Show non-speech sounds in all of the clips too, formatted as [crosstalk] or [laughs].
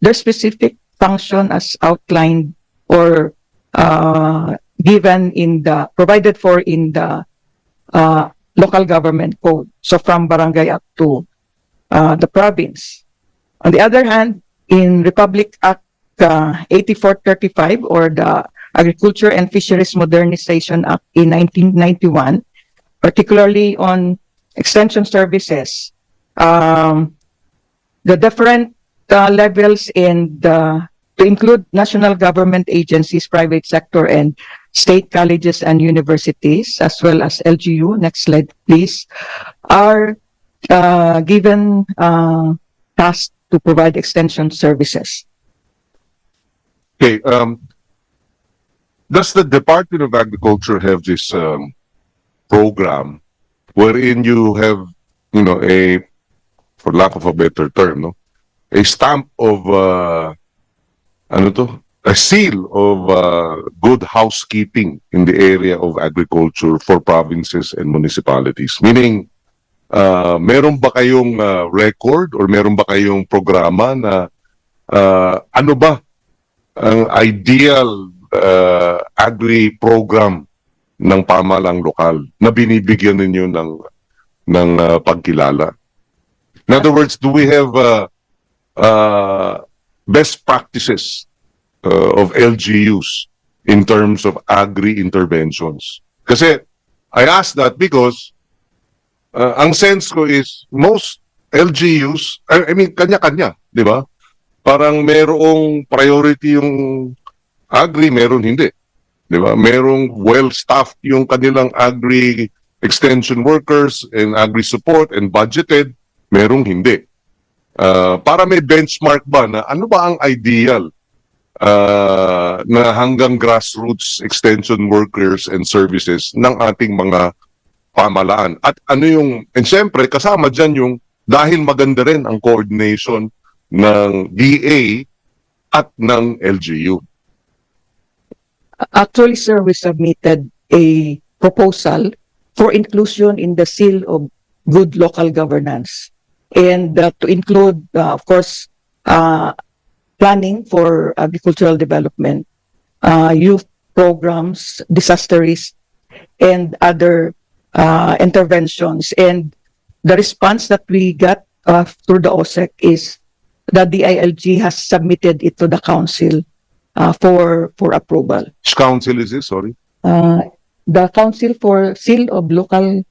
their specific function as outlined or uh, given in the provided for in the uh, local government code. So from barangay up to uh, the province. On the other hand, in Republic Act uh, 8435 or the Agriculture and Fisheries Modernization Act in 1991, particularly on extension services, um, the different uh, levels and uh, to include national government agencies, private sector, and state colleges and universities, as well as LGU, next slide, please, are uh, given uh, task to provide extension services. Okay, um, does the Department of Agriculture have this, um, program wherein you have, you know, a, for lack of a better term, no? A stamp of, uh, ano to? A seal of, uh, good housekeeping in the area of agriculture for provinces and municipalities. Meaning, uh, meron ba kayong, uh, record or meron ba kayong programa na, uh, ano ba ang ideal uh, agri program ng pamalang lokal na binibigyan ninyo ng ng uh, pagkilala. In other words, do we have uh, uh, best practices uh, of LGUs in terms of agri interventions? Kasi I ask that because uh, ang sense ko is most LGUs, I, I mean kanya-kanya, di ba? parang merong priority yung agri, meron hindi. Di ba? Merong well-staffed yung kanilang agri extension workers and agri support and budgeted, merong hindi. Ah, para may benchmark ba na ano ba ang ideal ah, na hanggang grassroots extension workers and services ng ating mga pamalaan. At ano yung, and syempre kasama dyan yung dahil maganda rin ang coordination ng DA at ng LGU. Actually, sir, we submitted a proposal for inclusion in the seal of good local governance. And uh, to include, uh, of course, uh, planning for agricultural development, uh, youth programs, disaster risk, and other uh, interventions. And the response that we got uh, through the OSEC is that the ILG has submitted it to the council uh, for for approval. Which council is it? Sorry. Uh, the Council for Seal of Local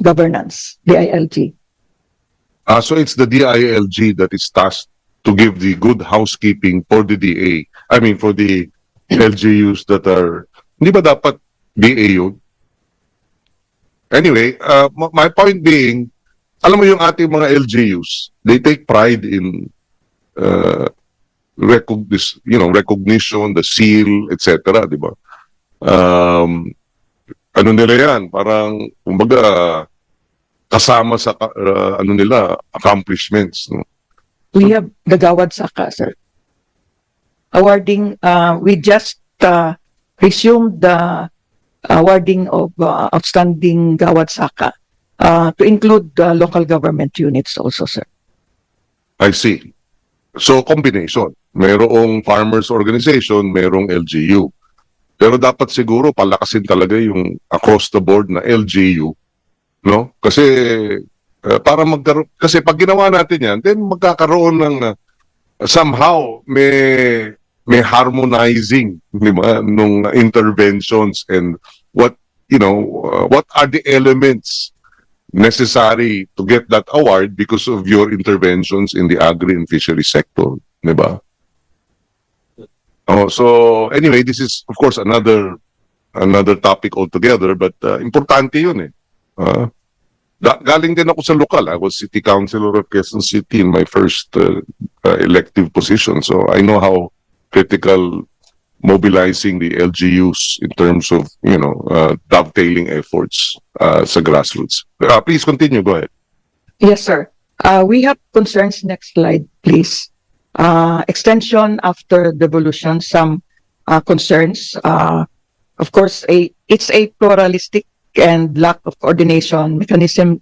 Governance, the ILG. Ah, so it's the DILG that is tasked to give the good housekeeping for the DA. I mean, for the LGUs that are, hindi ba dapat DA yun? Anyway, uh, my point being, alam mo yung ating mga LGUs, they take pride in uh, recognition, you know, recognition, the seal, etc., di ba? Um, ano nila yan? Parang, kumbaga, kasama sa uh, ano nila accomplishments no We have the Gawad Saka, sir. Awarding, uh, we just uh, resumed the awarding of uh, outstanding Gawad Saka uh, to include uh, local government units also, sir. I see so combination mayroong farmers organization mayroong LGU pero dapat siguro palakasin talaga yung across the board na LGU no kasi uh, para magkaroon kasi pag ginawa natin yan then magkakaroon ng uh, somehow may may harmonizing di ba nung interventions and what you know uh, what are the elements necessary to get that award because of your interventions in the agri and fishery sector, di ba? Oh, so anyway, this is of course another another topic altogether, but uh, importante 'yun eh. Da- galing din ako sa lokal. I was city councilor of Quezon City in my first uh, uh, elective position, so I know how critical mobilizing the LGUs in terms of, you know, uh, dovetailing efforts uh, sa grassroots. Uh, please continue, go ahead. Yes, sir. Uh, we have concerns. Next slide, please. Uh, extension after devolution, some uh, concerns. Uh, of course, a it's a pluralistic and lack of coordination mechanism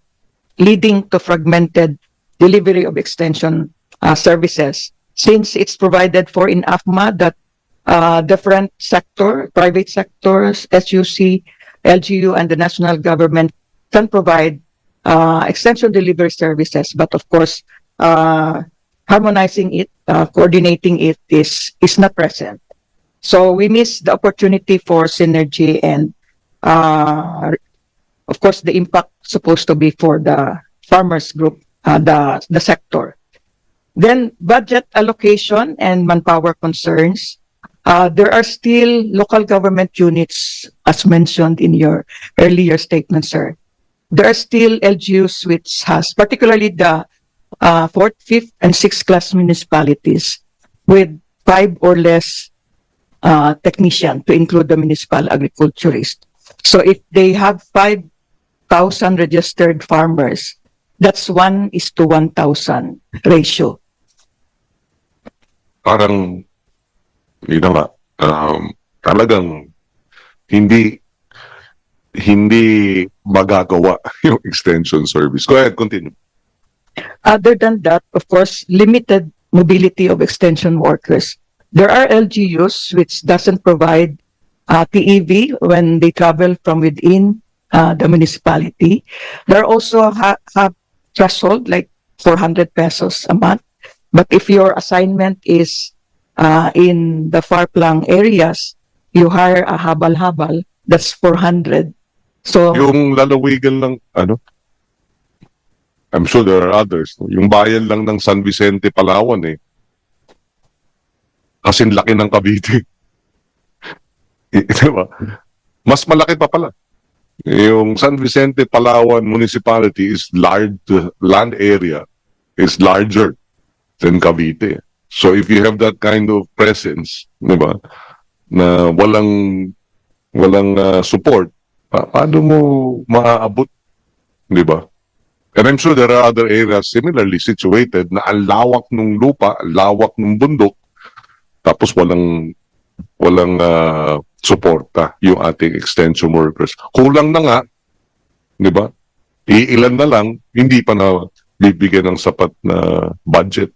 leading to fragmented delivery of extension uh, services since it's provided for in AFMA that uh, different sector, private sectors, SUC, LGU, and the national government can provide uh, extension delivery services, but of course, uh, harmonizing it, uh, coordinating it is is not present. So we miss the opportunity for synergy and, uh, of course, the impact supposed to be for the farmers group, uh, the the sector. Then budget allocation and manpower concerns. Uh, there are still local government units, as mentioned in your earlier statement, sir. There are still LGUs which has, particularly the uh, fourth, fifth, and sixth class municipalities with five or less uh, technician to include the municipal agriculturist. So if they have 5,000 registered farmers, that's one is to 1,000 ratio. Parang, yun na nga, um, talagang hindi hindi magagawa [laughs] yung extension service. Go ahead, continue. Other than that, of course, limited mobility of extension workers. There are LGUs which doesn't provide uh, TEV when they travel from within uh, the municipality. There also ha- have threshold like 400 pesos a month. But if your assignment is uh, in the far-flung areas, you hire a habal-habal, that's 400. So, Yung lalawigan lang, ano? I'm sure there are others. Yung bayan lang ng San Vicente, Palawan eh. Kasing laki ng Cavite. [laughs] Diba? Mas malaki pa pala. Yung San Vicente, Palawan Municipality is large, land area is larger than Cavite. So if you have that kind of presence, di ba, na walang walang ah, support, pa- paano mo maaabot, di ba? And I'm sure there are other areas similarly situated na ang lawak ng lupa, lawak ng bundok, tapos walang walang ah, suporta yung ating extension workers. Kulang na nga, di ba? Iilan na lang, hindi pa na bibigyan ng sapat na budget.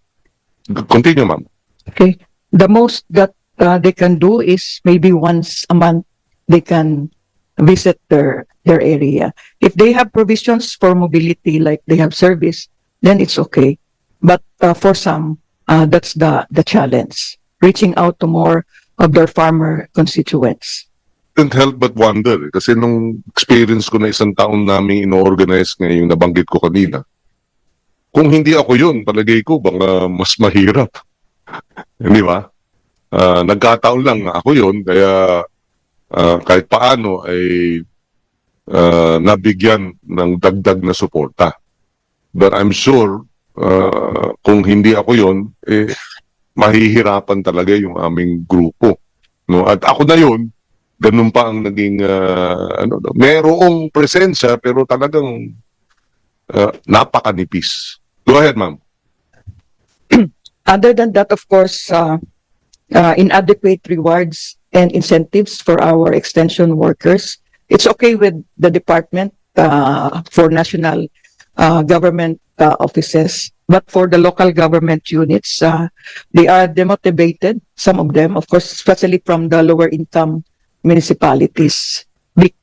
Continue, ma'am. Okay. The most that uh, they can do is maybe once a month they can visit their their area. If they have provisions for mobility, like they have service, then it's okay. But uh, for some, uh, that's the the challenge: reaching out to more of their farmer constituents. couldn't help but wonder eh, kasi nung experience ko na isang taon namin ino-organize ngayong nabanggit ko kanina. Kung hindi ako yun, palagay ko baka mas mahirap. [laughs] Hindi ba? Ah, nagkataon lang na ako yun, kaya ah, kahit paano ay ah, nabigyan ng dagdag na suporta. But I'm sure ah, kung hindi ako yun, eh, mahihirapan talaga yung aming grupo. No? At ako na yun, ganun pa ang naging ah, ano no, merong presensya pero talagang ah, napakanipis. Go ahead, ma'am. [clears throat] Other than that, of course, uh, uh, inadequate rewards and incentives for our extension workers. It's okay with the department uh, for national uh, government uh, offices, but for the local government units, uh, they are demotivated. Some of them, of course, especially from the lower income municipalities, be-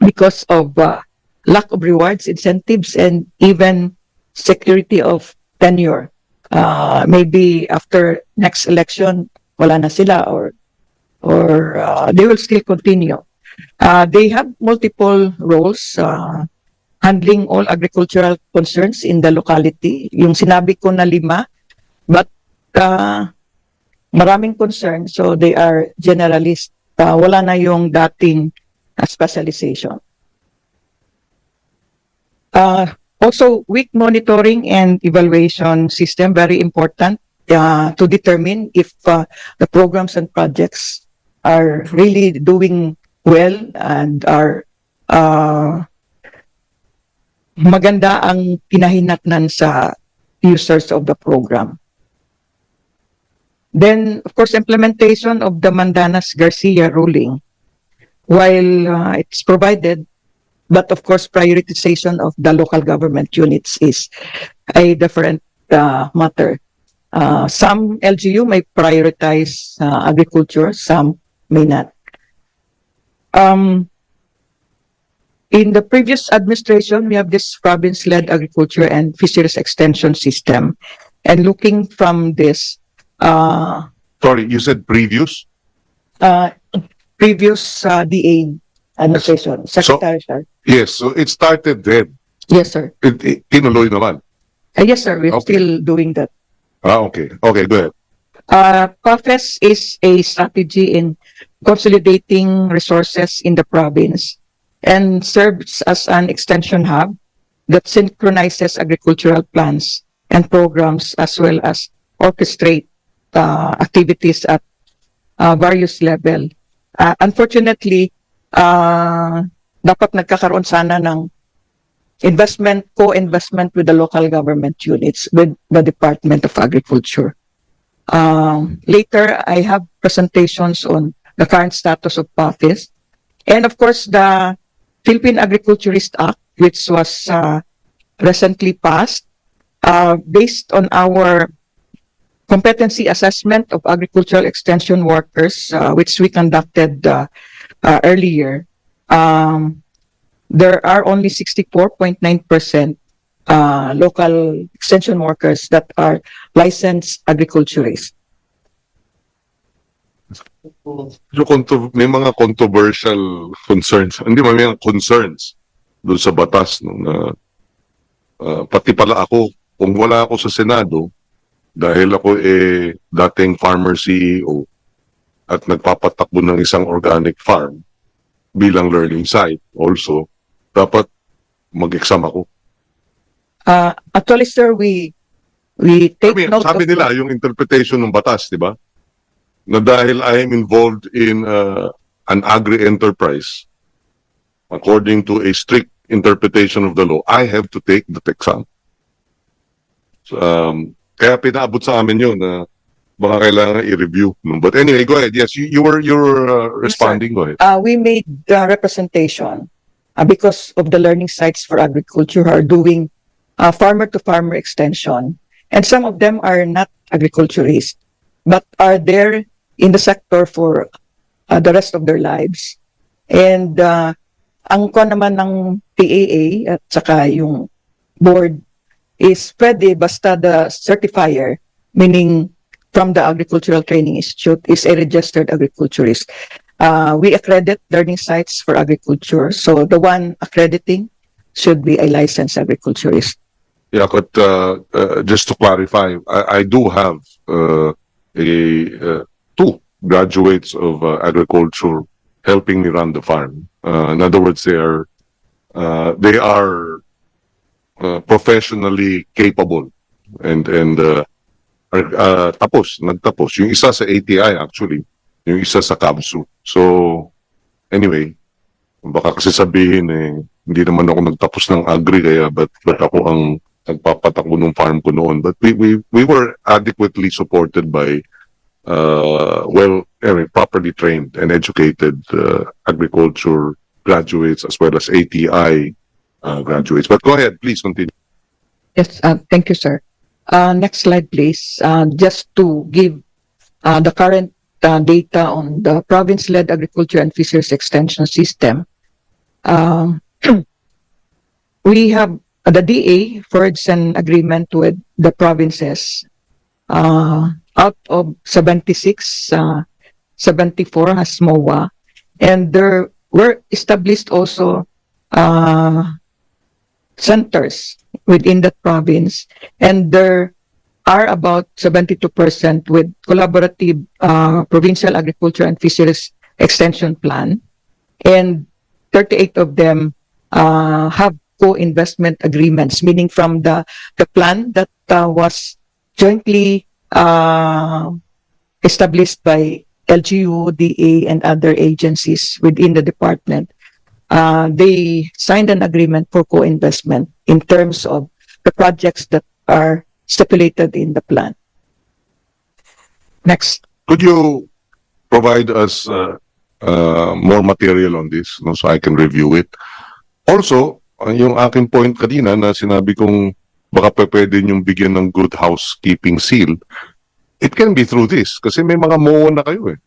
because of uh, lack of rewards, incentives, and even security of tenure uh, maybe after next election, wala na sila or or uh, they will still continue. Uh, they have multiple roles, uh, handling all agricultural concerns in the locality. Yung sinabi ko na lima, but uh, maraming concern, so they are generalist. Uh, wala na yung dating uh, specialization. Uh, also, weak monitoring and evaluation system, very important uh, to determine if uh, the programs and projects are really doing well and are uh, maganda ang pinahinatnan sa users of the program. Then, of course, implementation of the Mandanas Garcia ruling. While uh, it's provided but of course prioritization of the local government units is a different uh, matter Uh, some LGU may prioritize uh, agriculture, some may not. Um, in the previous administration, we have this province-led agriculture and fisheries extension system. And looking from this, uh, Sorry, you said previous? uh, previous uh, DA administration, Secretary, sir. Yes, so it started then. Yes, sir. It, it, tinuloy naman. Uh, yes, sir. We're Okay. still doing that. Ah, okay. Okay, go ahead. Uh, PAFES is a strategy in consolidating resources in the province and serves as an extension hub that synchronizes agricultural plans and programs as well as orchestrate uh, activities at uh, various level. Uh, unfortunately, uh, dapat nagkakaroon sana ng investment, co-investment with the local government units with the Department of Agriculture. Um, later, I have presentations on the current status of PAFIS. And of course, the Philippine Agriculturist Act, which was uh, recently passed, uh, based on our competency assessment of agricultural extension workers, uh, which we conducted uh, uh, earlier, um, there are only 64.9% uh, local extension workers that are licensed agriculturists. So, contro- may mga controversial concerns. Hindi may mga concerns doon sa batas. No, na, ah, pati pala ako, kung wala ako sa Senado, dahil ako eh dating farmer CEO at nagpapatakbo ng isang organic farm bilang learning site also, dapat mag-exam ako. Uh, actually, sir, we we take Sabi, note sabi of nila, yung interpretation ng batas, di ba? Na dahil I am involved in uh, an agri-enterprise, according to a strict interpretation of the law, I have to take the exam. So, um, kaya pinaabot sa amin yun na baka kailangan i-review. But anyway, go ahead. Yes, you, you were you were uh, responding. Go ahead. uh, we made the representation uh, because of the learning sites for agriculture are doing uh, farmer to farmer extension, and some of them are not agriculturists, but are there in the sector for uh, the rest of their lives. And uh, ang ko naman ng PAA at saka yung board is pwede basta the certifier, meaning from the Agricultural Training Institute, is a registered agriculturist. Uh, we accredit learning sites for agriculture. So the one accrediting should be a licensed agriculturist. Yeah, but uh, uh, just to clarify, I, I do have uh, a uh, two graduates of uh, agriculture helping me run the farm. Uh, in other words, they are uh, they are uh, professionally capable and and uh, are, uh, tapos nagtapos. Yung isa sa ATI actually, yung isa sa KABSU. So anyway, baka kasi sabihin eh hindi naman ako nagtapos ng agri kaya but, but ako ang nagpapatakbo ng farm ko noon. But we, we, we were adequately supported by uh, well, anyway, properly trained and educated uh, agriculture graduates as well as ATI uh, graduates. But go ahead, please continue. Yes, uh, thank you, sir. Uh, next slide, please. Uh, just to give the current data on the province-led agriculture and fisheries extension system. Um, [clears throat] we have the DA forged an agreement with the provinces. Out of 76, uh, 74 has MOA, and there were established also uh, centers within that province, and there are about 72% with collaborative uh, provincial agriculture and fisheries extension plan, and 38 of them uh, have co-investment agreements, meaning from the the plan that uh, was jointly uh, established by LGU, DA, and other agencies within the department. Uh, they signed an agreement for co-investment in terms of the projects that are stipulated in the plan. Next. Could you provide us uh, uh, more material on this no, so I can review it? Also, uh, yung aking point kanina na sinabi kong baka pwede niyong bigyan ng good housekeeping seal, it can be through this. Kasi may mga MOA na kayo eh.